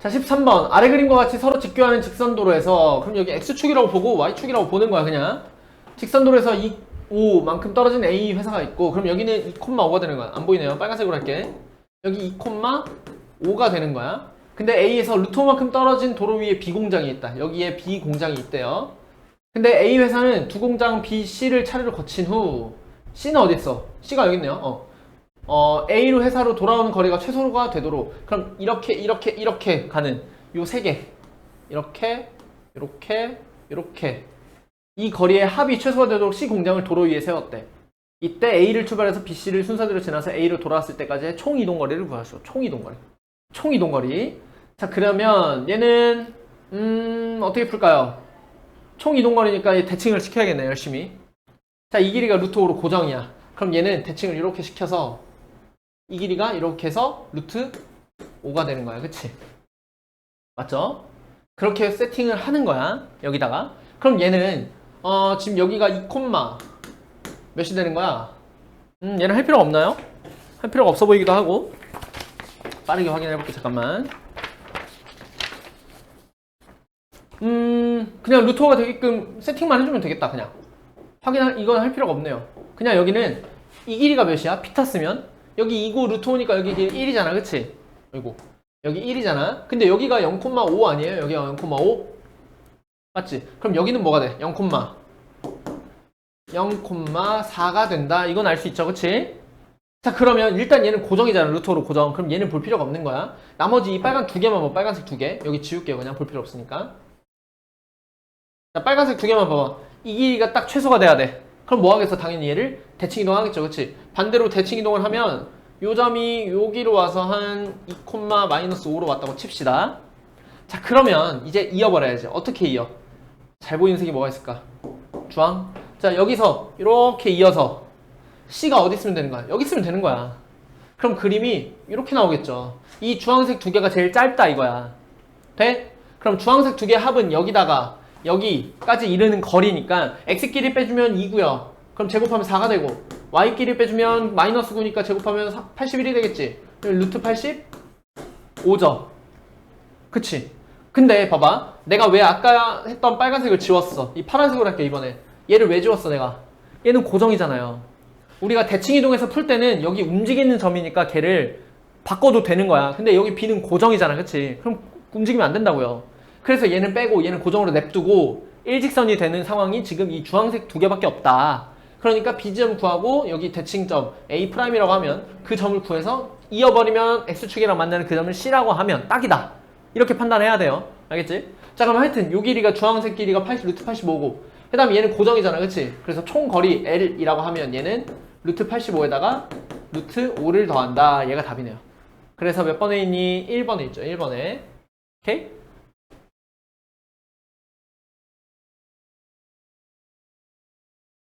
자 13번. 아래 그림과 같이 서로 직교하는 직선도로에서 그럼 여기 x축이라고 보고 y축이라고 보는 거야 그냥. 직선도로에서 이 5만큼 떨어진 A 회사가 있고 그럼 여기는 2,5가 되는 거야. 안 보이네요. 빨간색으로 할게. 여기 2,5가 되는 거야. 근데 A에서 루트 5만큼 떨어진 도로 위에 B 공장이 있다. 여기에 B 공장이 있대요. 근데 A 회사는 두 공장 B, C를 차례로 거친 후 C는 어디 있어? C가 여기 있네요. 어. 어, A로 회사로 돌아오는 거리가 최소가 되도록 그럼 이렇게 이렇게 이렇게 가는 요 세 개. 이렇게 이렇게 이렇게. 이 거리의 합이 최소가 되도록 C 공장을 도로 위에 세웠대. 이때 A를 출발해서 B, C를 순서대로 지나서 A로 돌아왔을 때까지의 총 이동 거리를 구하시오. 총 이동 거리. 총 이동 거리. 자 그러면 얘는 음 어떻게 풀까요? 총 이동 거리니까 얘 대칭을 시켜야겠네 열심히. 자 이 길이가 루트 5로 고정이야. 그럼 얘는 대칭을 이렇게 시켜서 이 길이가 이렇게 해서 루트 5가 되는 거야. 그치? 맞죠? 그렇게 세팅을 하는 거야. 여기다가. 그럼 얘는 어, 지금 여기가 2 콤마 몇이 되는 거야? 음, 얘는 할 필요가 없나요? 할 필요가 없어 보이기도 하고. 빠르게 확인해 볼게 잠깐만. 음, 그냥 루트 5가 되게끔 세팅만 해주면 되겠다. 그냥. 확인할 이건 할 필요가 없네요. 그냥 여기는 이 길이가 몇이야? 피타 쓰면 여기 2고 루트 5니까 여기 길이 1이잖아. 그치? 이고 여기 1이잖아. 근데 여기가 0,5 아니에요? 여기가 0,5? 맞지? 그럼 여기는 뭐가 돼? 0, 0,4가 된다. 이건 알 수 있죠. 그치? 자 그러면 일단 얘는 고정이잖아. 루트로 고정. 그럼 얘는 볼 필요가 없는 거야. 나머지 이 빨간 두 개만 봐. 빨간색 두 개. 여기 지울게요. 그냥 볼 필요 없으니까. 자 빨간색 두 개만 봐봐. 이 길이가 딱 최소가 돼야 돼. 그럼 뭐 하겠어? 당연히 얘를 대칭 이동하겠죠. 그치? 반대로 대칭 이동을 하면 요 점이 여기로 와서 한 2, 마이너스 5로 왔다고 칩시다. 자 그러면 이제 이어버려야지. 어떻게 이어? 잘 보이는 색이 뭐가 있을까? 주황. 자 여기서 이렇게 이어서 C가 어디 있으면 되는 거야? 여기 있으면 되는 거야. 그럼 그림이 이렇게 나오겠죠. 이 주황색 두 개가 제일 짧다 이거야. 돼? 그럼 주황색 두 개 합은 여기다가 여기까지 이르는 거리니까 x끼리 빼주면 2고요. 그럼 제곱하면 4가 되고 y끼리 빼주면 마이너스 9니까 제곱하면 81이 되겠지. 루트 85죠. 그치? 근데 봐봐. 내가 왜 아까 했던 빨간색을 지웠어? 이 파란색으로 할게 이번에. 얘를 왜 지웠어 내가? 얘는 고정이잖아요. 우리가 대칭 이동해서 풀 때는 여기 움직이는 점이니까 걔를 바꿔도 되는 거야. 근데 여기 B는 고정이잖아. 그치? 그럼 움직이면 안 된다고요. 그래서 얘는 빼고 얘는 고정으로 냅두고 일직선이 되는 상황이 지금 이 주황색 두 개밖에 없다. 그러니까 B점 구하고 여기 대칭점 A'이라고 하면 그 점을 구해서 이어버리면 X축이랑 만나는 그 점을 C라고 하면 딱이다. 이렇게 판단해야 돼요. 알겠지? 자 그럼 하여튼 요 길이가 주황색 길이가 80, 루트 85고 그 다음에 얘는 고정이잖아. 그치? 그래서 총 거리 L이라고 하면 얘는 루트 85에다가 루트 5를 더한다. 얘가 답이네요. 그래서 몇 번에 있니? 1번에 있죠. 1번에. 오케이?